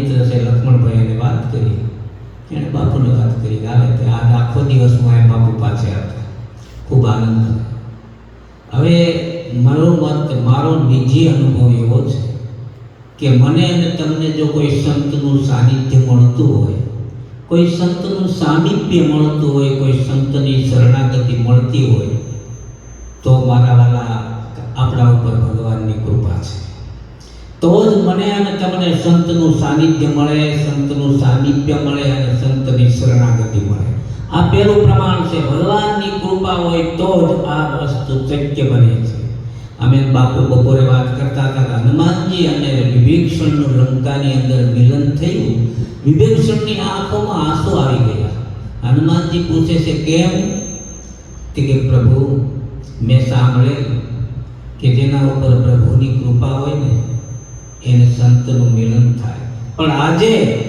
મિત્ર છે લક્ષ્મણભાઈ એને વાત કરી, એણે બાપુને વાત કરી આવે તે આજ આખો દિવસ હું એ બાપુ પાસે હતા ખૂબ આનંદ. હવે મારો મત, મારો નિજી અનુભવ એવો છે કે મને અને તમને જો કોઈ સંતનું સાનિધ્ય મળતું હોય, કોઈ સંતનું સાનિધ્ય મળતું હોય, કોઈ સંતની શરણાગતિ મળતી હોય, તો મારા વાલા આપણા ઉપર ભગવાનની કૃપા છે તો જ મને અને તમને સંતનું સાનિધ્ય મળે, સંતનું સાનિધ્ય મળે અને સંતની શરણાગતિ મળે. આ પહેલું પ્રમાણ છે, ભગવાનની કૃપા હોય તો જ આ વસ્તુ શક્ય બને છે. અમે બાપુ બપોરે વાત કરતા હતા હનુમાનજી અને વિભીક્ષણનું લંકાની અંદર મિલન થયું. વિભીક્ષણની આંખોમાં આંસુ આવી ગયા. હનુમાનજી પૂછે છે, કેમ? કે, પ્રભુ, મેં સાંભળેલું કે જેના ઉપર પ્રભુની કૃપા હોય ને એને સંતનું મિલન થાય. પણ આજે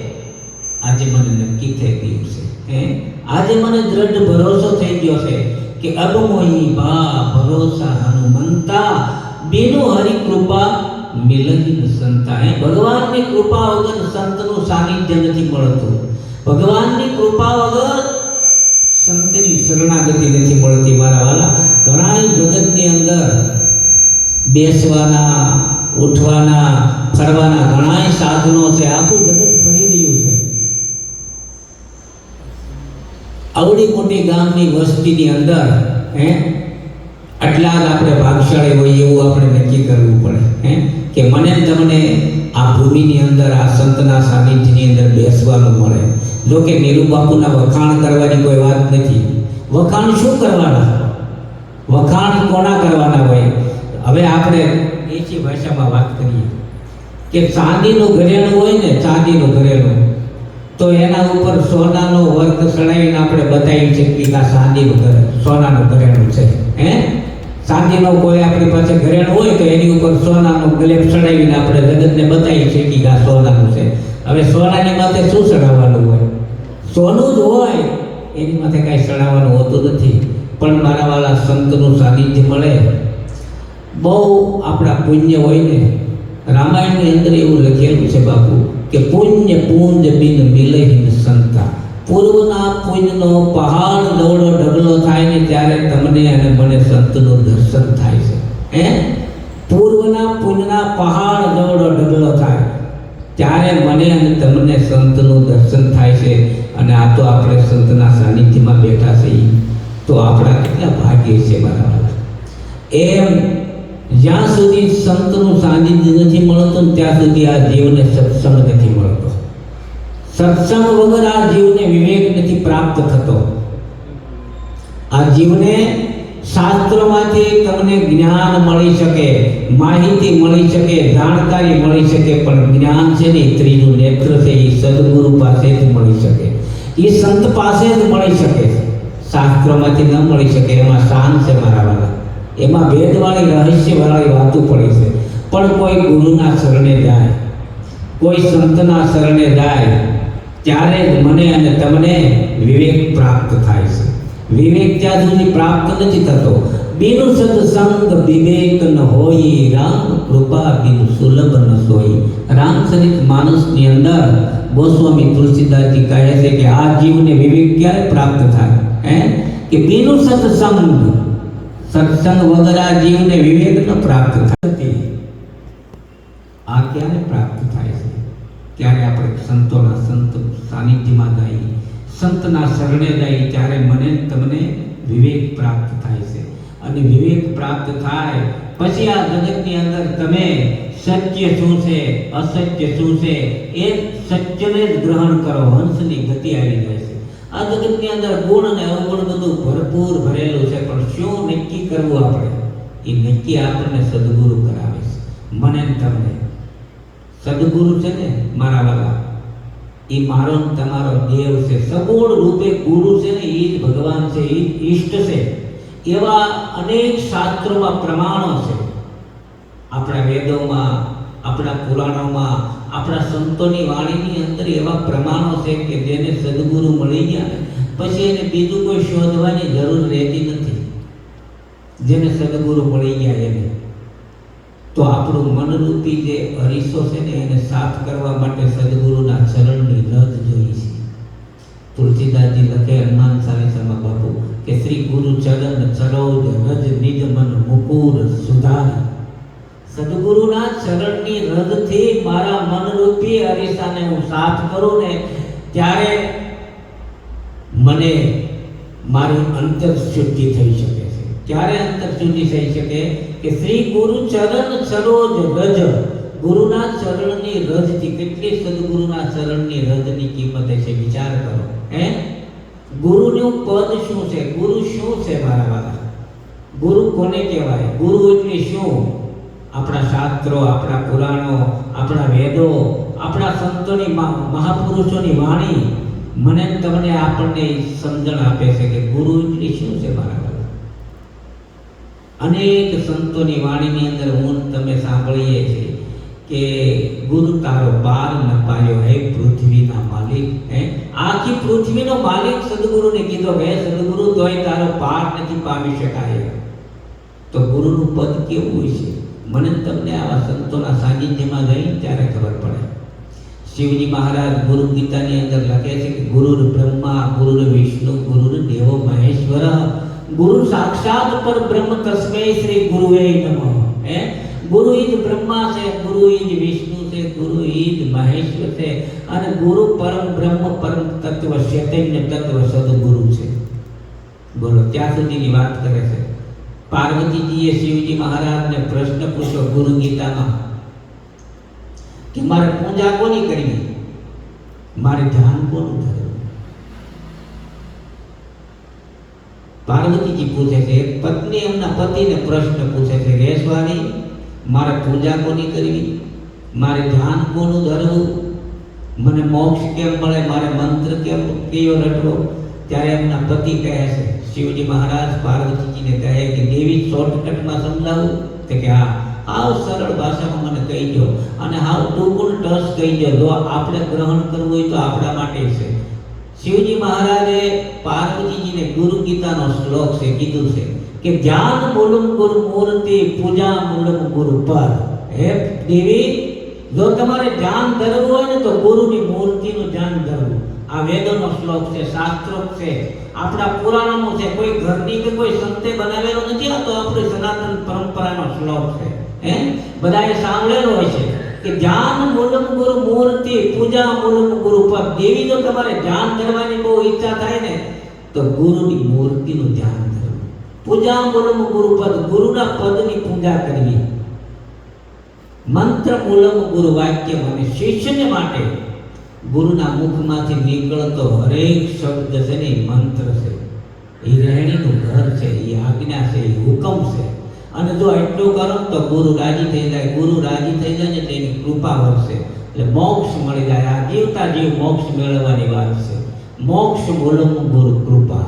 આજે મને નક્કી થઈ ગયું છે, હે? આજે મને દ્રઢ ભરોસો થઈ ગયો છે કે અબમોહી બા ભરોસા હનુમંતા, બેનો હરી કૃપા મિલન સંતા, હે? ભગવાનની કૃપા વગર સંતનું સાનિધ્ય નથી મળતું. ભગવાનની કૃપા વગર સંતની શરણાગતિ નથી મળતી, મારા વાલા. ઘણા જગતની અંદર બેસવાના ઉઠવાના, ફરવાના ઘણા સાધનો છે. આખું જગત ફરી રહ્યું છે. આવડી મોટી ગામની વસ્તીની અંદર, હે, આટલા જ આપણે ભાગશાળી હોઈએ એવું આપણે નક્કી કરવું પડે, હે, કે મને તમને આ ભૂમિની અંદર, આ સંતના સાનિધ્યની અંદર બેસવાનું મળે. જો કે નીરુ બાપુના વખાણ કરવાની કોઈ વાત નથી. વખાણ શું કરવાના? વખાણ કોના કરવાના હોય? હવે આપણે દેશી ભાષામાં વાત કરીએ. કે ચાંદીનું ઘરેણું હોય ને, ચાંદીનું ઘરેણું, તો એના ઉપર સોનાનો વર્ગ ચડાવીને આપણે બતાવી શકીએ કે આ ચાંદીનું ઘરે સોનાનું ઘરેણું છે. હે? ચાંદીનો કોઈ આપણી પાસે ઘરેણું હોય તો એની ઉપર સોનાનો ગ્લેપ ચડાવીને આપણે જગતને બતાવી શકીએ કે આ સોનાનું છે. હવે સોનાની માથે શું ચડાવવાનું હોય? સોનું જ હોય. એની માથે કાંઈ ચડાવવાનું હોતું નથી. પણ મારા વાળા સંતનું સાનિધ્ય મળે. બહુ આપણા પુણ્ય હોય ને, રામાયણની અંદર એવું લખેલું છે બાપુ કે પુણ્ય પુંજ બિન મિલહીન સંતા પૂર્વના પુણ્યનો પહાડ, દોડો, ઢગલો થાય ને ત્યારે તમને અને મને સંતનું દર્શન થાય છે. હે? પૂર્વના પુણ્યના પહાડ, દોડો, ઢગલો થાય. ત્યારે મને અને તમને સંતનું દર્શન થાય છે અને આ તો આપણે સંતના સાનિધ્યમાં બેઠા છીએ. તો આપણા કેટલા ભાગ્ય છે મારા એમ જ્યાં સુધી સંતનું સાનિધ્ય નથી મળતું ત્યાં સુધી આ જીવને સત્સંગ નથી મળતો. સત્સંગ વગર આ જીવને વિવેક નથી પ્રાપ્ત થતો. આ જીવને શાસ્ત્રમાંથી તમને જ્ઞાન મળી શકે, માહિતી મળી શકે, જાણકારી મળી શકે, પણ જ્ઞાન છે ને ત્રીજું નેત્ર છે, એ સદગુરુ પાસે જ મળી શકે. એ સંત પાસે જ મળી શકે શાસ્ત્રમાંથી ન મળી શકે, એમાં શાન છે મારા વાળા એમાં ભેદવાળી રહસ્યવાળી વાતો પડી છે. પણ કોઈ ગુરુના શરણે જાય, કોઈ સંતના શરણે જાય, ત્યારે જ મને અને તમને વિવેક પ્રાપ્ત થાય છે. વિવેક ત્યાં સુધી પ્રાપ્ત નથી થતો. બિનુ સત્સંગ વિવેક ન હોય, રામ કૃપા બિનુ સુલભ ન સોય. રામચરિત માનસની અંદર ગોસ્વામી તુલસીદાસજી કહે છે કે આ જીવને વિવેક ક્યારે પ્રાપ્ત થાય? હે? કે બિનુ સત્સંગ સત્સંગ વગર આ જીવને વિવેક ન પ્રાપ્ત થાય. આ ક્યારે પ્રાપ્ત થાય છે? ત્યારે આપણે સંતોના સંત સાનિધ્યમાં જઈએ સંતના શરણે જઈએ ત્યારે મને તમને વિવેક પ્રાપ્ત થાય છે. અને વિવેક પ્રાપ્ત થાય પછી આ જગતની અંદર તમે સત્ય શું છે, અસત્ય શું છે, એ સત્યને જ ગ્રહણ કરો. હંસની ગતિ આવી જાય છે. આ જગતની અંદર ગુણ અને અવગુણ બધું ભરપૂર ભરેલું છે. પણ શું નક્કી કરવું આપણે? એ નક્કી આપણને સદગુરુ કરાવે છે. મને તમને. સદગુરુ છે ને મારા વાલા, એ મારો તમારો દેવ છે. સગુણ રૂપે ગુરુ છે ને એ જ ભગવાન છે, એ ઈષ્ટ છે. એવા અનેક શાસ્ત્રોમાં પ્રમાણો છે. આપણા વેદોમાં, આપણા પુરાણોમાં આપણા સંતોની વાણીની અંદર એવા પ્રમાણો છે કે જેને સદગુરુ મળી ગયા પછી એને બીજું કોઈ શોધવાની જરૂર રહેતી નથી. જેને સદગુરુ મળી ગયા એને તો આપણું મનરૂપી જે અરીસો છે ને, એને સાફ કરવા માટે સદગુરુના ચરણની રજ જોઈ છે. તુલસીદાસજી લખે હનુમાન ચાલીસામાં બાપુ કે શ્રી ગુરુ ચરણ સરોજ રજ નિજ મન મુકુર સુધારી. સદગુરુના ચરણની રદથી મારા મનરૂપી અરીસાને હું સાફ કરું ને ત્યારે મને મારી અંતર શુદ્ધિ થઈ શકે છે. ક્યારે અંતર શુદ્ધિ થઈ શકે? કે શ્રી ગુરુ ચરણ સરોજ રજ ગુરુના ચરણની રજથી કેટલી સદગુરુના ચરણની રજની કિંમત છે વિચાર કરો. હે? ગુરુનું પદ શું છે? ગુરુ શું છે મારા વાળા? ગુરુ કોને કહેવાય? ગુરુ એટલે શું? આપણા શાસ્ત્રો, આપણા પુરાણો, આપણા વેદો, આપણા સંતોની મહાપુરુષોની વાણી મને તમને આપણને સમજણ આપે છે કે ગુરુ એટલે શું છે મારા અનેક સંતોની વાણીની અંદર હું તમે સાંભળીએ છીએ કે ગુરુ તારો બાર ન પાયો હે પૃથ્વીના માલિક, હે? આખી પૃથ્વીનો માલિક સદગુરુને કીધો હે સદગુરુ, તોય તારો પાર નથી પામી શકાય. તો ગુરુનું પદ કેવું છે? મને તમને આવા સંતોના સાનિધ્યમાં ગઈ ત્યારે ખબર પડે. શિવજી મહારાજ ગુરુ ગીતાની અંદર લખે છે કે ગુરુ બ્રહ્મા ગુરુ વિષ્ણુ ગુરુ દેવો મહેશ્વર, ગુરુ સાક્ષાત પર બ્રહ્મ તસ્મે શ્રી ગુરુએ નમઃ. હે? ગુરુ ઈ બ્રહ્મા છે, ગુરુ ઈ વિષ્ણુ છે, ગુરુ ઈ જ મહેશ્વર છે અને ગુરુ પરમ બ્રહ્મ પરમ તત્વ ચૈતન્ય તત્વ સદગુરુ છે. બોલો, ત્યાં સુધીની વાત કરે છે. પાર્વતીજીએ શિવજી મહારાજને પ્રશ્ન પૂછ્યો ગુરુ ગીતામાં કે મારે પૂજા કોની કરવી? મારે ધ્યાન કોનું ધરવું? પાર્વતીજી પૂછે છે, પત્ની એમના પતિને પ્રશ્ન પૂછે છે, હે સ્વામી, મારે પૂજા કોની કરવી? મારે ધ્યાન કોનું ધરવું? મને મોક્ષ કેમ મળે? મારે મંત્ર કેમ કયો રટવો? ત્યારે એમના પતિ કહે છે શિવજી મહારાજ પાર્વતીજીને કહે કે, દેવી શોર્ટકટમાં સમજાવું? તો કે, હા. આવ સરળ ભાષામાં મને કહી દો અને હાવ ટૂંકું ટસ કહી દો જો આપણે ગ્રહણ કરવું હોય તો આપણા માટે છે. શિવજી મહારાજે પાર્વતીજીને ગુરુ ગીતાનો શ્લોક છે, કીધું છે કે ધ્યાન મૂલમ ગુરુ મૂર્તિ, પૂજા મૂલમ ગુરુ પર હે દેવી, જો તમારે ધ્યાન ધરવું હોય ને તો ગુરુની મૂર્તિનું ધ્યાન ધરવું. આ વેદોનો શ્લોક છે શાસ્ત્રો છે. આપણા પુરાણોનો છે, કોઈ ઘરની કે કોઈ સંતે બનાવેલો નથી આ તો આપણી સનાતન પરંપરાનો શ્લોક છે. હે? બધાએ સાંભળેલો હોય છે કે ધ્યાન મૂલમ ગુરુ મૂર્તિ, પૂજા મૂલમ ગુરુ પદ દેવી જો તમારે ધ્યાન કરવાની બહુ ઈચ્છા થાય ને, તો ગુરુની મૂર્તિનું ધ્યાન કરવું પૂજા મૂલમ ગુરુ પદ, ગુરુના પદની પૂજા કરવી. મંત્ર મૂલમ ગુરુ વાક્ય અને શિષ્યને માટે ગુરુના મુખમાંથી નીકળતો હરેક શબ્દ છે ને મંત્ર છે. એ રહેણીનું ઘર છે, એ આજ્ઞા છે, એ હુકમ છે. અને જો એટલું કરો તો ગુરુ રાજી થઈ જાય. ગુરુ રાજી થઈ જાય ને તો એની કૃપા વધશે. એટલે મોક્ષ મળી જાય. આ જીવતા જીવ મોક્ષ મેળવવાની વાત છે. મોક્ષ બોલવું ગુરુ કૃપા.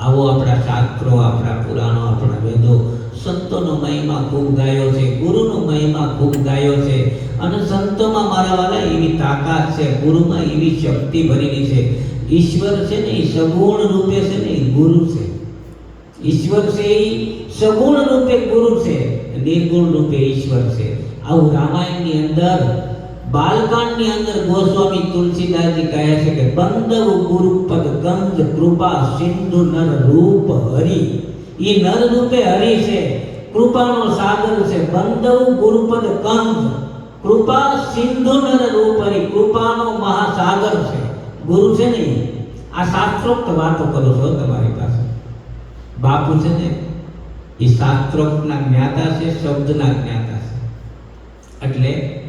આવો આપણા શાસ્ત્રો, આપણા પુરાણો, આપણા વેદો. સંતોનો મહિમા ખૂબ ગાયો છે. ગુરુનો મહિમા ખૂબ ગાયો છે. અને સંતોમાં મારા વાલા એવી તાકાત છે, ગુરુમાં એવી શક્તિ ભરેલી છે. ઈશ્વર છે ને સગુણ રૂપે છે ને ગુરુ છે. ઈશ્વર છે એ સગુણ રૂપે ગુરુ છે નિર્ગુણ રૂપે ઈશ્વર છે. આવું રામાયણની અંદર, બાલકાંડની અંદર ગોસ્વામી તુલસીદાસજી કહે છે કે, બંધવ ગુરુપદ ગંધ કૃપા સિંધુ નર રૂપ હરિ. એ નર રૂપે હરિ છે, કૃપાનો સાગર છે. બંધવ ગુરુપદ કંદ કૃપા સિંધુ નર રૂપરી કૃપાનો મહાસાગર છે. ગુરુ છે ને આ શાસ્ત્રોક્ત વાતો કરું છો તમારી પાસે. બાપુ છે ને, એ શાસ્ત્રોક્તના જ્ઞાતા છે, શબ્દના જ્ઞાતા છે. એટલે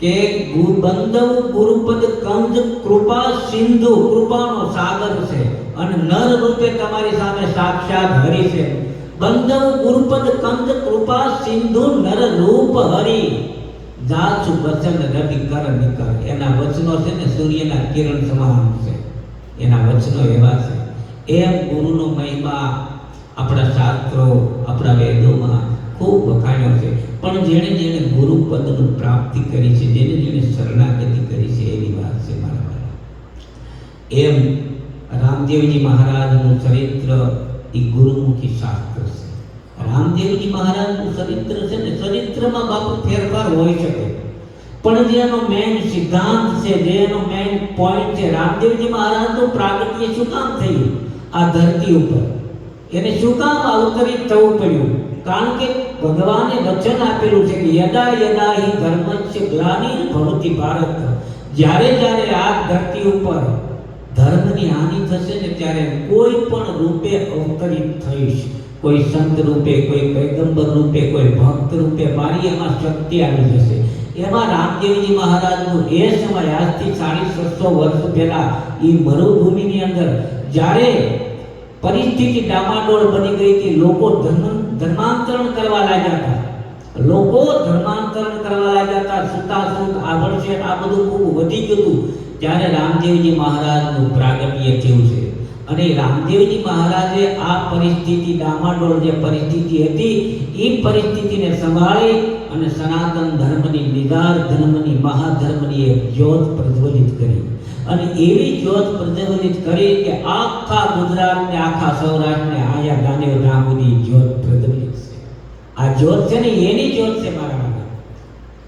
કે ગુ- બંધવ ગુરુપદ કંજ કૃપા સિંધુ કૃપાનો સાગર છે અને નર રૂપે તમારી સામે સાક્ષાત હરી છે. બંધવ ગુરુપદ કંજ કૃપા સિંધુ નર રૂપ હરિ. જાચુ વચન રવિ કર એના વચનો છે ને સૂર્યના કિરણ સમાન છે. એના વચનો એવા છે. એમ ગુરુનો મહિમા આપણા શાસ્ત્રો, આપણા વેદોમાં ખૂબ વખાણ્યો છે. પણ જેણે જેણે ગુરુ પદનું પ્રાપ્તિ કરી છે જેને જેણે શરણાગતિ કરી છે એની વાત છે મારા વાલા એમ રામદેવજી મહારાજનું ચરિત્ર એ ગુરુમુખી શાસ્ત્ર છે. રામદેવજી મહારાજનું ચરિત્ર છે ને, ચરિત્રમાં બાપુ ફેરફાર હોઈ શકે. પણ જે એનો મેઇન સિદ્ધાંત છે, જે એનો મેઇન પોઈન્ટ છે, રામદેવજી મહારાજનું પ્રાગટ્ય શું કામ થયું? આ ધરતી ઉપર. એને શું કામ અવતરિત થવું પડ્યું? કારણ કે ભગવાને વચન આપેલું છે કે યદા યદા હિ ધર્મસ્ય ગ્લાનિર ભવતિ ભારત. જ્યારે જ્યારે આ ધરતી ઉપર ધર્મની હાનિ થશે ને, ત્યારે કોઈ પણ રૂપે અવતરિત થઈશ. કોઈ સંત રૂપે, કોઈ પૈગંબર રૂપે, કોઈ ભક્ત રૂપે મારી એમાં શક્તિ આવી જશે. એમાં રામદેવજી મહારાજનું એ સમય આજથી સાડી છસો વર્ષ પહેલા એ મરુભૂમિની અંદર જ્યારે પરિસ્થિતિ ડામાડોળ બની ગઈ હતી, લોકો ધર્મ ધર્માંતરણ કરવા લાગ્યા હતા. લોકો ધર્માંતરણ કરવા લાગ્યા હતા, સુતા સુત આભળશે આ બધું ખૂબ વધી ગયું હતું. ત્યારે રામદેવજી મહારાજનું પ્રાગટ્ય થયું છે. અને રામદેવજી મહારાજે આ પરિસ્થિતિ, ડામાડોળ જે પરિસ્થિતિ હતી, એ પરિસ્થિતિને સંભાળી અને સનાતન ધર્મની નિગાર ધર્મની મહાધર્મની એક જ્યોત પ્રજ્વલિત કરી. અને એવી જ્યોત પ્રજ્વલિત કરી કે આખા ગુજરાતને, આખા સૌરાષ્ટ્રને, આયા ગાને રામની જ્યોત પ્રજ્વલિત છે. આ જ્યોત છે ને, એની જ્યોત છે મારા માટે.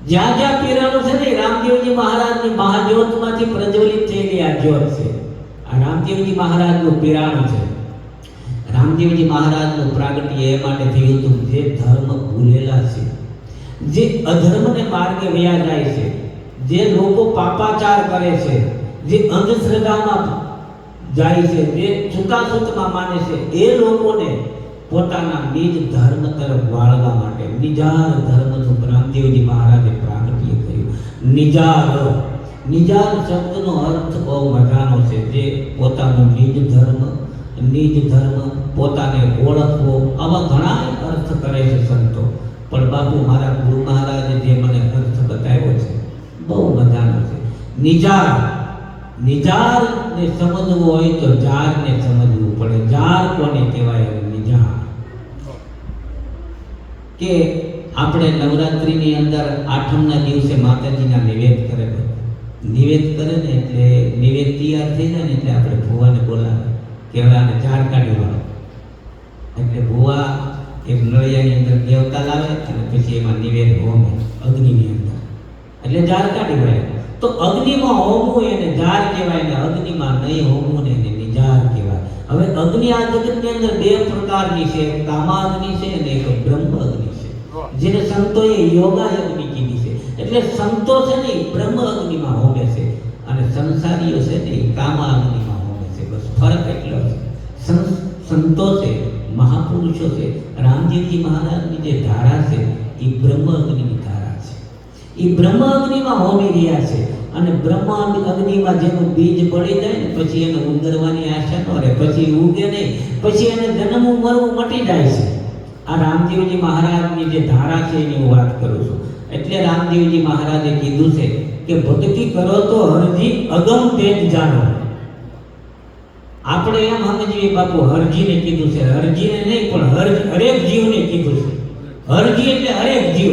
જ્યાં જ્યાં પીરાણું છે ને, રામદેવજી મહારાજની મહાજ્યોતમાંથી પ્રજ્વલિત થયેલી આ જ્યોત છે. આ રામદેવજી મહારાજનું પિરાણ છે. રામદેવજી મહારાજનું પ્રાગટ્ય એ માટે થયું હતું જે ધર્મ ભૂલેલા છે. જે અધર્મને માર્ગે વ્યા જાય છે. જે લોકો પાપાચાર કરે છે. જે અંધશ્રદ્ધામાં જાય છે. જે છૂતાછૂતમાં માને છે. એ લોકોને પોતાના નિજ ધર્મ તરફ વાળવા માટે નિજાર ધર્મનું રામદેવજી મહારાજે પ્રાગટ્ય કર્યું. નિજાર નિજાર શબ્દનો અર્થ બહુ મજાનો છે જે પોતાનો નિજ ધર્મ નિજ ધર્મ પોતાને ઓળખવો. આવા ઘણા અર્થ કરે છે સંતો. પણ બાપુ, મારા ગુરુ મહારાજે જે મને અર્થ બતાવ્યો છે, બહુ મજાનો છે. નિજાર નિજાર ને સમજવું હોય તો જાર ને સમજવું પડે. જાર કોને કહેવાય? નિજાર. કે આપણે નવરાત્રિની અંદર આઠમના દિવસે માતાજીના નિવેદ કરે નિવેદ કરે ને એટલે નિવેદ તૈયાર થઈ જાય ને એટલે આપણે ભુવાને બોલાવે. આને ઝાડ કાઢી વાળો. એટલે ભુવા એક નળિયાની અંદર દેવતા લાવે અને પછી એમાં નિવેદ હોમે અગ્નિની અંદર. એટલે ઝાડ કાઢી વાળે. તો અગ્નિમાં હોમવું એને ઝાડ કહેવાય ને અગ્નિમાં નહીં હોમવું ને એને નિજાર કહેવાય. હવે અગ્નિ આ જગતની અંદર બે પ્રકારની છે. એક કામાગ્નિ છે અને એક બ્રહ્મ અગ્નિ છે જેને સંતોએ યોગા અગ્નિ એટલે સંતો છે ને બ્રહ્મ અગ્નિમાં હોમે છે અને સંસારીઓ છે ને કામા અગ્નિમાં હોમે છે. બસ ફરક એટલો છે સંતો છે, મહાપુરુષો છે રામજીજી મહારાજની જે ધારા છે, એ બ્રહ્મ અગ્નિની ધારા છે. એ બ્રહ્મ અગ્નિમાં હોમી રહ્યા છે અને બ્રહ્મ અગ્નિમાં જેનું બીજ પડી જાય ને, પછી એને ઉંદરવાની આશા ન રહે, પછી ઉગે નહીં, પછી એને જન્મવું મરવું મટી જાય છે. આ રામદેવજી મહારાજની જે ધારા છે એની હું વાત કરું છું. એટલે રામદેવજી મહારાજે કીધું છે કે, ભક્તિ કરો તો હરજી અગમ તેજ જાણો. આપણે એમ સમજીએ બાપુ હરજીને કીધું છે. હરજીને નહીં, પણ હરજ હરેક જીવને કીધું છે. હરજી એટલે હરેક જીવ.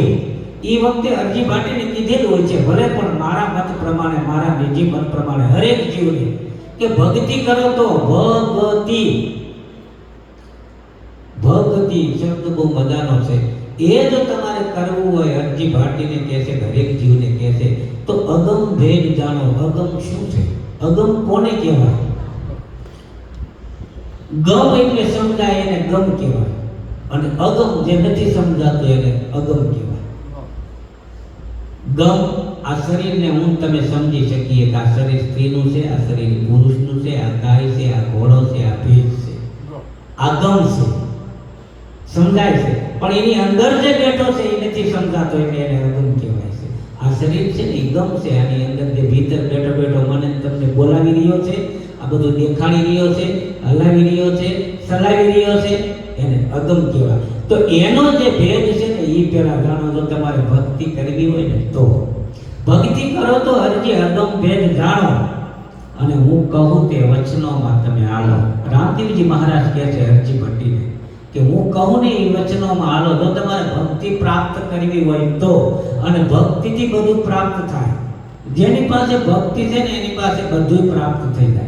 એ વખતે અરજી ભાટીને કીધેલું હોય છે, ભલે પણ મારા મત પ્રમાણે, મારા બીજી મત પ્રમાણે હરેક જીવને કે ભક્તિ કરો તો ભગતિ ભક્તિ શબ્દ બહુ મજાનો છે. એ જો તમારે કરવું હોય અરજી ભાટીને કહે છે દરેક જીવને કહે છે તો અગમ ભેદ જાણો અગમ શું છે અગમ કોને કહેવાય ગમ એટલે સમજાય એને ગમ કહેવાય અને અગમ જે નથી સમજાતું એને અગમ કહેવાય ગમ આ શરીરને હું તમે સમજી શકીએ કે આ શરીર સ્ત્રીનું છે આ શરીર પુરુષનું છે આ ગાય છે આ ઘોડો છે આ ભેજ છે આ ગમ છે સમજાય છે. પણ એની અંદર જે બેઠો છે, એ નથી સમજાતો એટલે એને અગમ કહેવાય છે. આ શરીર છે ને ગમ છે, આની અંદર જે ભીતર બેઠો બેઠો મને તમને બોલાવી રહ્યો છે, આ બધું દેખાડી રહ્યો છે, હલાવી રહ્યો છે સલાવી રહ્યો છે, એને અગમ કહેવાય. તો એનો જે ભેદ છે ને એ પેલા જાણો, જો તમારે ભક્તિ કરવી હોય ને, તો. ભક્તિ કરો તો હરજી અગમ ભેદ જાણો. અને હું કહું તે વચનોમાં તમે હાલો. રામદેવજી મહારાજ કહે છે, હરજી ભટ્ટીને કે હું કહું ને એ વચનોમાં, હાલો, જો તમારે ભક્તિ પ્રાપ્ત કરવી હોય તો, અને ભક્તિથી બધું પ્રાપ્ત થાય. જેની પાસે ભક્તિ છે ને, એની પાસે બધું પ્રાપ્ત થઈ જાય.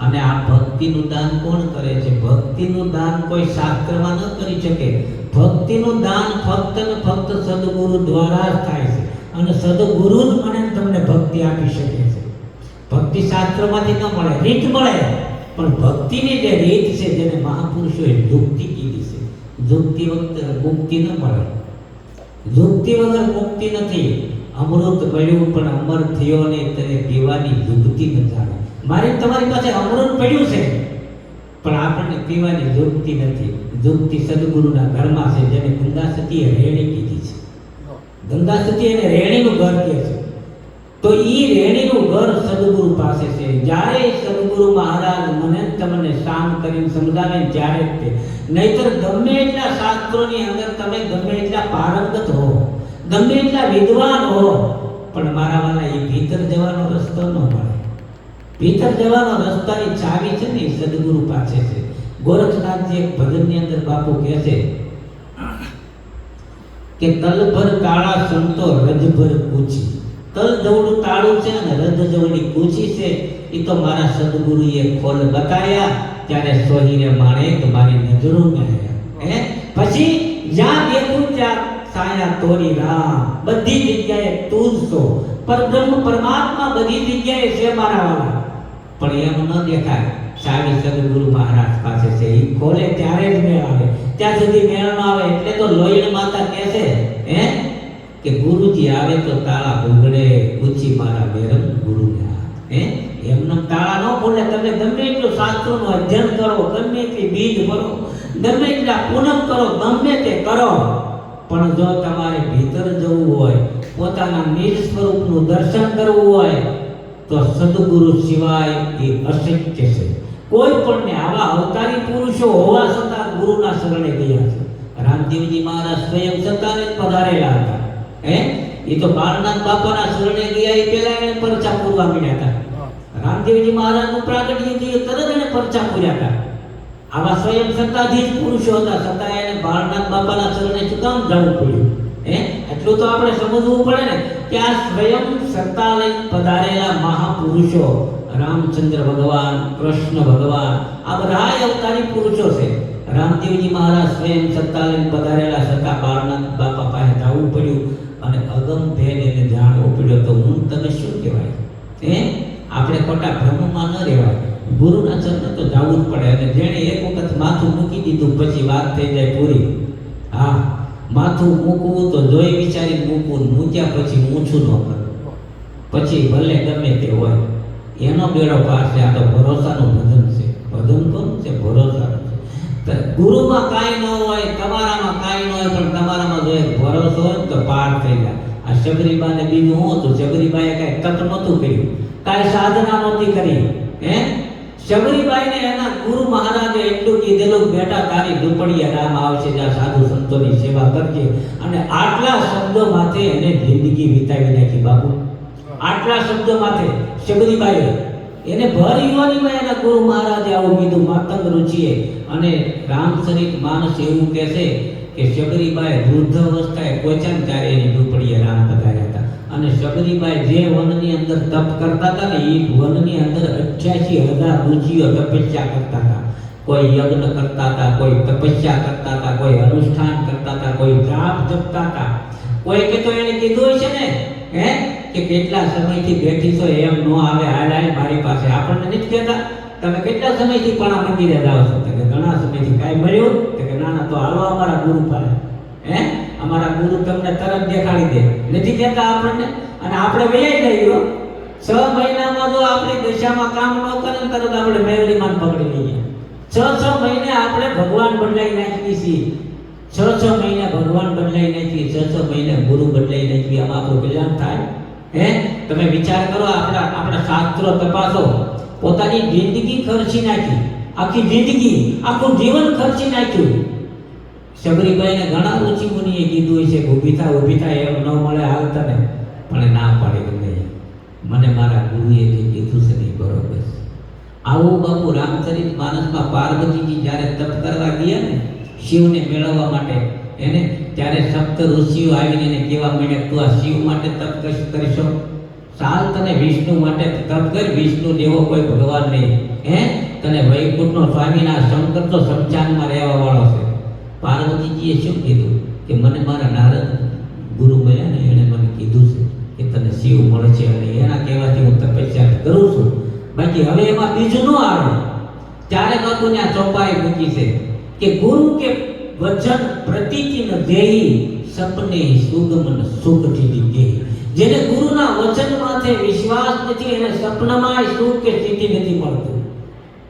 અને આ ભક્તિનું દાન કોણ કરે છે? ભક્તિનું દાન કોઈ શાસ્ત્રમાં ન કરી શકે. ભક્તિનું દાન ફક્ત ને ફક્ત સદગુરુ દ્વારા જ થાય છે. અને સદગુરુ જ મને તમને ભક્તિ આપી શકે છે. ભક્તિ શાસ્ત્રમાંથી ન મળે, રીત મળે. પણ ભક્તિની જે રીત છે જેને મહાપુરુષોએ યુક્તિ કીધી છે યુક્તિ વખતે મુક્તિ ન મળે. યુક્તિ વગર મુક્તિ નથી. અમૃત પડ્યું પણ અમર થયો ને તેને પીવાની યુક્તિ ન જાણે મારી તમારી પાસે અમૃત પડ્યું છે, પણ આપણને પીવાની યુક્તિ નથી. યુક્તિ સદગુરુના ઘરમાં છે, જેને ગંગા સતીએ રેણી કીધી છે. ગંગા સતી એને રેણીનું ઘર કહે છે. તો ઈ રેણીનું ઘર સદગુરુ પાસે છે. જ્યારે સદગુરુ મહારાજ મને તમને શાંત કરીને સમજાવે જ્યારે તે. નહીતર ગમે એટલા શાસ્ત્રોની અંદર તમે ગમે એટલા પારંગત હો, ગમે એટલા વિદ્વાન હો, પણ મારા વાલા એ ભીતર જવાનો રસ્તો ન મળે. ભીતર જવાનો રસ્તાની ચાવી છે ને સદગુરુ પાસે છે. ગોરખનાથજી એક ભજનની અંદર બાપુ કહે છે કે તલભર કાળા સંતો રજભર કૂચી તલ જવડું તાળું છે અને રજ જવડી કૂચી છે એ તો મારા સદગુરુએ ખોલ બતાયા. ત્યારે સોહીને માણેક મારી નજરો હે? પછી જ્યાં દેખું ત્યાં સાયા તોરી રામ. બધી જગ્યાએ તું જ છો. પરબ્રહ્મ પરમાત્મા બધી જગ્યાએ છે મારા વાલા. પણ એમ ન દેખાય. ચાવી સદગુરુ મહારાજ પાસે છે એ ખોલે ત્યારે જ મેળ આવે. ત્યાં સુધી મેળ ન આવે એટલે તો લોહીણ માતા કહે છે, હે? કે ગુરુજી આવે તો તાળા ઉગડે ઊંચી મારા મેરમ ગુરુને હે? એમનો તાળા ન ભૂલે, તમે ગમે એટલું શાસ્ત્રોનું અધ્યયન કરો, ગમે એટલી બીજ ભરો, ગમે એટલા પૂનમ કરો, ગમે તે કરો. પણ જો તમારે ભીતર જવું હોય, પોતાના નિજ સ્વરૂપનું દર્શન કરવું હોય, તો સદગુરુ સિવાય એ અશક્ય છે. કોઈ પણને આવા અવતારી પુરુષો હોવા છતાં ગુરુના શરણે ગયા છે. રામદેવજી મહારાજ સ્વયં સત્તાને પધારેલા હતા. હે? એ તો બાળનાથ બાપાના શરણે ગયા એ પહેલા એને પરચા પૂરવા મળ્યા હતા રામદેવજી મહારાજનું પ્રાગટ્ય થયું તરત એને પરચા પૂર્યા હતા આવા સ્વયં સત્તાધીશ પુરુષો હતા છતાં એને બાળનાથ બાપાના શરણે શું કામ જવું પડ્યું. હે? એટલું તો આપણે સમજવું પડે ને કે આ સ્વયં સત્તા પધારેલા મહાપુરુષો રામચંદ્ર ભગવાન કૃષ્ણ ભગવાન આ બધા અવતારી પુરુષો છે. રામદેવજી મહારાજ સ્વયં સત્તા લઈને પધારેલા છતાં બાળનાથ બાપા પાસે જવું પડ્યું. અને અગમ ભેદ એને જાણવો પડ્યો તો હું તને શું કહેવાય? એ આપણે ખોટા ભ્રમમાં ન રહેવાય. ગુરુના ચરણે તો જવું જ પડે અને જેણે એક વખત માથું મૂકી દીધું પછી વાત થઈ જાય પૂરી. હા, માથું મૂકવું તો જોઈ વિચારી મૂકવું, મૂક્યા પછી ઊંચું ન કરવું પછી ભલે ગમે તે હોય. એનો બેડો પાર છે, આ તો ભરોસાનું ભજન છે. ભજન કોનું છે? ભરોસાનું. ગુરુમાં કાંઈ ન હોય, તમારામાં કાંઈ ન હોય, પણ તમારામાં જો ભરોસો હોય તો પાર થઈ જાય. આ શબરીબાને બીજું હું હતું? શબરીબાએ કાંઈ તપ નહોતું કર્યું. કાંઈ સાધના નહોતી કરી. હે? શબરીબાઈને એના ગુરુ મહારાજે એટલું કીધેલું બેટા, તારી ઝૂંપડીએ રામ આવશે, જ્યાં સાધુ સંતોની સેવા કરજે. અને આટલા શબ્દો માથે એને જિંદગી વિતાવી નાખી, બાપુ. આટલા શબ્દો માથે શબરીબાઈએ એને ભર યુવાનીમાં એના ગુરુ મહારાજે આવું કીધું, માતંગ રુચિએ અને રામચરિત માનસ એવું કહે છે કે શબરીબાઈ વૃદ્ધ અવસ્થાએ પહોંચ્યા ત્યારે એની ઝૂંપડીએ રામ પધાર્યા હતા. અને શબરીબાઈ જે વનની અંદર તપ કરતા હતા ને એ વનની અંદર અઠ્યાસી હજાર રુચિઓ તપસ્યા કરતા હતા. કોઈ યજ્ઞ કરતા હતા, કોઈ તપસ્યા કરતા હતા, કોઈ અનુષ્ઠાન કરતા હતા, કોઈ જાપ જપતા હતા. કોઈ કે તો એને કીધું છે ને, હે, કે કેટલા સમયથી બેઠી છો એમ નો આવે, હાલ હાલ, મારી પાસે આપણને નથી કહેતા. તમે કેટલા સમયથી પણ મંદિરે જાઓ છો? કે ઘણા સમયથી કાંઈ મળ્યું? તો કે ના ના તો હાલો અમારા ગુરુ પાસે. હે? અમારા ગુરુ તમને તરત દેખાડી દે. નથી કહેતા આપણને? અને આપણે વૈયા જઈએ છ મહિનામાં જો આપણી દિશામાં કામ ન કરે તરત આપણે મેલડીમાં પકડી લઈએ. છ છ મહિને આપણે ભગવાન બદલાઈ નાખીએ છીએ. છ છ મહિને ભગવાન બદલાઈ નાખીએ, છ છ મહિને ગુરુ બદલાઈ નાખીએ. આમાં આપણું કલ્યાણ થાય. હે? તમે વિચાર કરો, આપણા આપણા શાસ્ત્રો તપાસો. પોતાની જિંદગી ખર્ચી નાખી. આખી જિંદગી, આખું જીવન ખર્ચી નાખ્યું. શબરીબાઈને ઘણા ઋષિ મુનિએ કીધું હોય છે ઊભી થા ઊભી થા, એમ ન મળે હાલ તને. પણ ના પાડી ગમે મને મારા ગુરુએ જે કીધું છે એ બરોબર છે. આવું બાપુ રામચરિત માનસમાં પાર્વતીજી જ્યારે તપ કરવા ગયા ને, શિવને મેળવવા માટે, એને ત્યારે સપ્ત ઋષિઓ આવીને એને કહેવા માંડ્યા, તું આ શિવ માટે તપ કરી કરશો? સાલ તને વિષ્ણુ માટે તપ કર વિષ્ણુ દેવો કોઈ ભગવાન નહીં. હે? તને વૈકુંઠનો સ્વામીના શંકર તો શમશાનમાં રહેવા વાળો છે. પાર્વતીજીએ શું કીધું? કે મને મારા નારદ ગુરુ મળ્યા ને એણે મને કીધું છે કે તને શિવ મળે છે અને એના કહેવાથી હું તપસ્યા કરું છું. બાકી હવે એમાં બીજું ન આવે. ત્યારે બાપુને આ ચોપાઈ મૂકી છે કે ગુરુ કે વચન પ્રતિચિન દેહી સપને સુગમન સુખથી દેહી જેને ગુરુના વચન માથે વિશ્વાસ નથી એને સપનામાં સુખ કે સ્થિતિ નથી મળતું.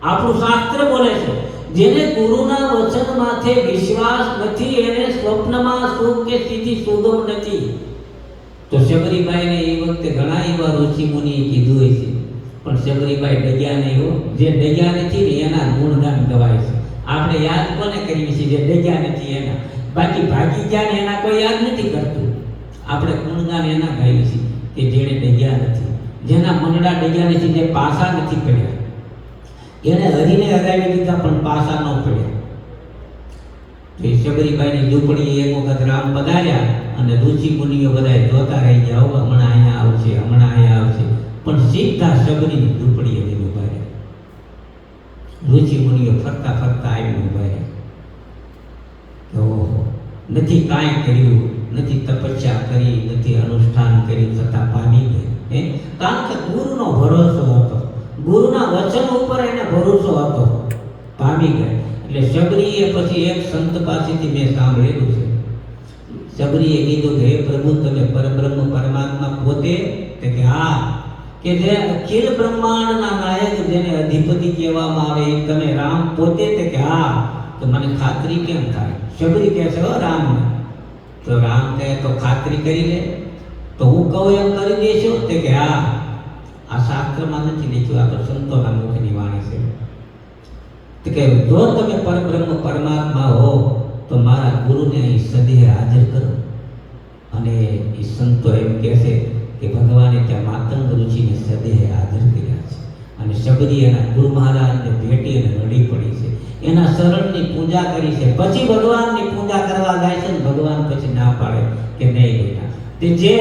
આપણું શાસ્ત્ર બોલે છે, જેને ગુરુના વચન માથે વિશ્વાસ નથી એને સ્વપ્નમાં સુખ કે સ્થિતિ સુગમ નથી. તો શબરીબાઈને એ વખતે ઘણા એવા ઋષિ મુનિએ કીધું હોય છે, પણ શબરીબાઈ ડગ્યા નહીં હો. જે ડગ્યા નથી ને એના ગુણગાન ગવાય છે. આપણે યાદ કોને કરીએ છીએ જે ડગ્યા નથી એના? બાકી ભાગી ગયા ને એના કોઈ યાદ નથી કરતું. આપણે ગુણગાન એના ગાઈએ છીએ કે જેણે ડગ્યા નથી. જેના મંગળા ડગ્યા નથી જે પાસા નથી પડ્યા. એને હરીને હરાવી દીધા પણ પાસા ન પડ્યા. તો એ શબરીબાઈની ઝૂંપડી એક વખત રામ પધાર્યા અને ઋષિ મુનિઓ બધા જોતા રહી ગયા "હો, હમણાં અહીંયા આવશે હમણાં અહીંયા આવશે. પણ સીધા શબરીની ઝૂંપડીએ જઈને ઊભા રહ્યા. ઋષિ મુનિઓ ફરતા ફરતા આવીને ઊભા રહ્યા. નથી કાંઈ કર્યું. નથી તપસ્યા કરી, નથી અનુષ્ઠાન કરી, છતાં પામી ગઈ. કારણ કે ગુરુનો ભરોસો હતો. ગુરુના વચન ઉપર એને ભરોસો હતો. પામી ગઈ. એટલે શબરીએ પછી એક સંત પાસેથી મેં સાંભળેલું છે. શબરીએ કીધું કે, હે પ્રભુ, તમે પરબ્રહ્મ પરમાત્મા પોતે? તે કે, હા. કે જે અખિલ બ્રહ્માંડના નાયક જેને અધિપતિ કહેવામાં આવે તમે રામ પોતે? તે કે, હા. તો મને ખાતરી કેમ થાય? શબરી કહે છે, હો, રામ. તો રામ કહે, તો ખાતરી કરી લે. તો હું કહું એમ કરી દેશો તે કે, હા, આ શાસ્ત્રમાં નથી લખ્યું, આ તો સંતોના મુખની વાણી છે. તો કે જો તમે પરબ્રહ્મ પરમાત્મા હો, તો મારા ગુરુને અહીં સદેહ હાજર કરો. અને એ સંતો એમ કહે છે કે ભગવાને ત્યાં માતંગ ઋષિને સદેહ હાજર કર્યા છે. અને શબરી એના ગુરુ મહારાજને ભેટી અને રડી પડી છે. એના શરણની પૂજા કરી છે. પછી ભગવાનની પૂજા કરવા જાય છે ને ભગવાન પછી ના પાડે કે નહીં બેટા તે જે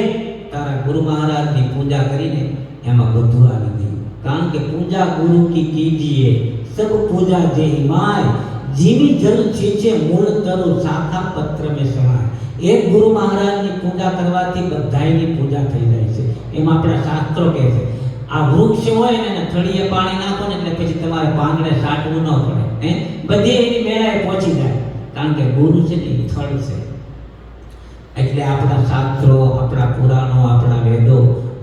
તારા ગુરુ મહારાજની પૂજા કરીને એમાં બધું આવી ગયું કારણ કે પૂજા ગુરુ કી કીજીએ, સબ પૂજા જે માય જીવી જલ છીંચે મૂળ તરુ શાખા પત્ર મેં સમાય. એક ગુરુ મહારાજની પૂજા કરવાથી બધાયની પૂજા થઈ જાય છે. એમાં આપણા શાસ્ત્રો કહે છે આ વૃક્ષ હોય ને થળીએ પાણી નાખો ને એટલે પછી તમારે પાંદડે સાટવું ન પડે, હે? બધી એની મેળાએ પહોંચી જાય, કારણ કે ગુરુ છે ને થળ છે. એટલે આપણા શાસ્ત્રો, આપણા પુરાણો, આપણા વેદો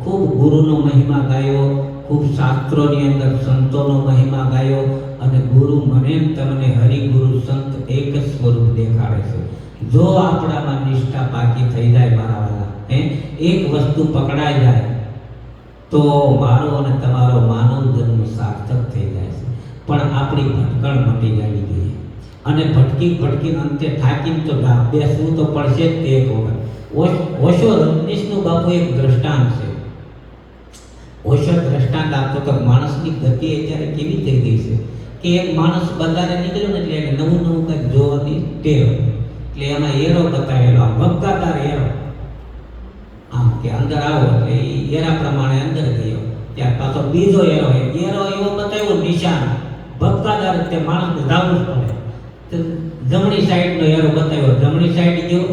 ખૂબ ગુરુનો મહિમા ગાયો, ખૂબ શાસ્ત્રોની અંદર સંતોનો મહિમા ગાયો અને ગુરુ મને તમને હરિગુરુ સંત એક જ સ્વરૂપ દેખાડે છે. જો આપણામાં નિષ્ઠા પાકી થઈ જાય મારા વાળા હે? એક વસ્તુ પકડાઈ જાય તો મારો અને તમારો માનવ જન્મ સાર્થક થઈ જાય છે. પણ આપણી ભટકણ મટી જવી જોઈએ. અને ભટકી ભટકી અંતે થાકીને તો બેસવું તો પડશે જ તે એક વખત. ઓશો રજનીશનું બાપુ એક દ્રષ્ટાંત છે. ઓશો દ્રષ્ટાંત આપતો તો માણસની ગતિ અત્યારે કેવી થઈ ગઈ છે? કે એક માણસ બજારે નીકળ્યો ને એટલે નવું નવું કંઈક જોવાની ટેવ. એટલે એમાં એરો બતાવેલો ભગદાદાર એરો. આમ કે અંદર આવો એટલે એરા પ્રમાણે અંદર ગયો. ત્યાર પાછો બીજો એરો એરો એવો બતાવ્યો, નિશાન. ભક્તાદાર તે માણસને ધાવવું પડે. જમણી સાઈડનો એરો બતાવ્યો. જમણી સાઈડ ગયો,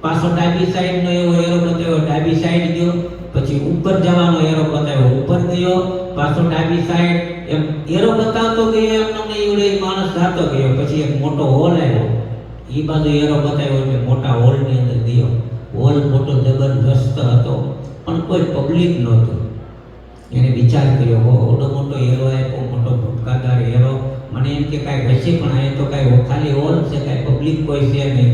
પાછો ડાબી સાઈડનો એવો એરો બતાવ્યો. ડાબી સાઈડ ગયો, પછી ઉપર જવાનો એરો બતાવ્યો. ઉપર ગયો, પાછો ડાબી સાઈડ. એમ એરો બતાવતો ગયો એમ તમને એવડે માણસ જાતો ગયો. પછી એક મોટો હોલ આવ્યો. એ બાજુ એરો બતાવ્યો એટલે મોટા હોલની અંદર ગયો. હોલ મોટો જબરજસ્ત હતો, પણ કોઈ પબ્લિક નહોતું. એને વિચાર કર્યો હો ઓડો મોટો એરો આપ્યો, મોટો ભટકાદાર એરો મને એમ કે કાંઈ હશે પણ અહીંયા તો કાંઈ ખાલી હોલ છે, કાંઈ પબ્લિક કોઈ છે નહીં.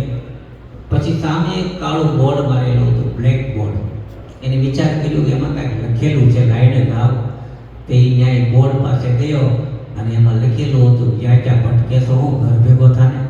પછી સામે એક કાળું બોર્ડ મારેલું હતું બ્લેક બોર્ડ એને વિચાર કર્યો કે એમાં કાંઈક લખેલું છે લાઈને ગાવ તે ન્યાય બોર્ડ પાસે ગયો અને એમાં લખેલું હતું જ્યાં ત્યાં ભટકે તો હું ઘર ભેગો થાને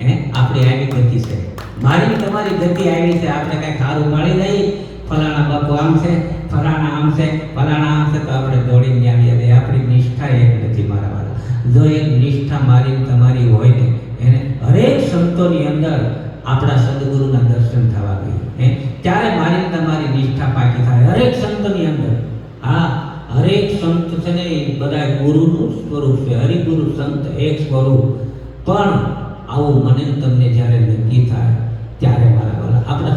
એને આપણી આવી ગતિ છે મારી તમારી ગતિ આવી છે. આપણે કઈ સારું મળી દઈએ ફલાણા બાપુ આમ છે, ફલાણા આમ છે, ફલાણા આમ છે, તો આપણે દોડીને આવીએ. છીએ આપણી નિષ્ઠા એક નથી મારા વાળા જો એક નિષ્ઠા મારી તમારી હોય ને, એને હરેક સંતોની અંદર આપણા સદગુરુના દર્શન થવા જોઈએ. ત્યારે મારી તમારી નિષ્ઠા પાકી થાય. હરેક સંતોની અંદર. હા, હરેક સંત છે ને, એ બધા ગુરુનું સ્વરૂપ છે. હરિગુરુ સંત એક સ્વરૂપ. પણ આવું મને તમને જ્યારે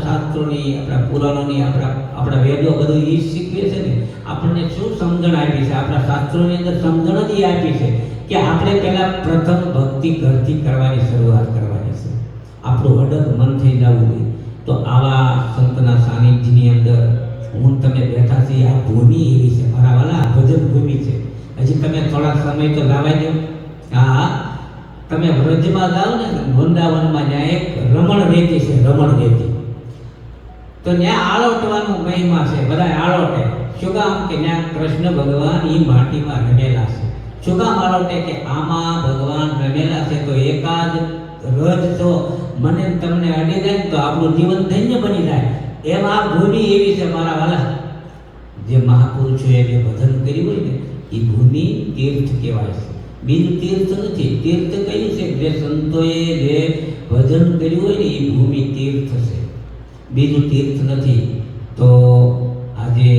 શાસ્ત્રોની, આપણા પુરાણોની, આપણા આપણા વેદો બધું એ શીખવે છે ને. આપણને શું સમજણ આપી છે? આપણા શાસ્ત્રોની અંદર સમજણ જ આપી છે કે આપણે પહેલાં પ્રથમ ભક્તિ ઘરથી કરવાની શરૂઆત કરવાની છે. આપણું અડગ મન થઈ જવું જોઈએ. તો આવા સંતના સાનિધ્યની અંદર હું તમે બેઠા છીએ, આ ભૂમિ એવી છે. મારા વાલા ભજન ભૂમિ છે. હજી તમે થોડા સમય તો લાવાઈ દો. હા, તમે વ્રજમાં જાઓ ને વૃંદાવનમાં ત્યાં એક રમણ રેતી છે, રમણ રેતી. તો ત્યાં આળોટવાનું મહિમા છે બધા આળોટે શું કામ? કે ત્યાં કૃષ્ણ ભગવાન એ માટીમાં રમેલા છે. શું કામ આળોટે કે આમાં ભગવાન રમેલા છે, તો એકાદ રજ તો મને તમને અડી જાય તો આપણું જીવન ધન્ય બની જાય. એમ આ ભૂમિ એવી છે મારા વાલા. જે મહાપુરુષોએ જે ભજન કર્યું હોય ને એ ભૂમિ તીર્થ કહેવાય છે. બીજું તીર્થ નથી. તીર્થ કયું છે? જે સંતોએ જે ભજન કર્યું હોય ને એ ભૂમિ તીર્થ છે. બીજું તીર્થ નથી તો આજે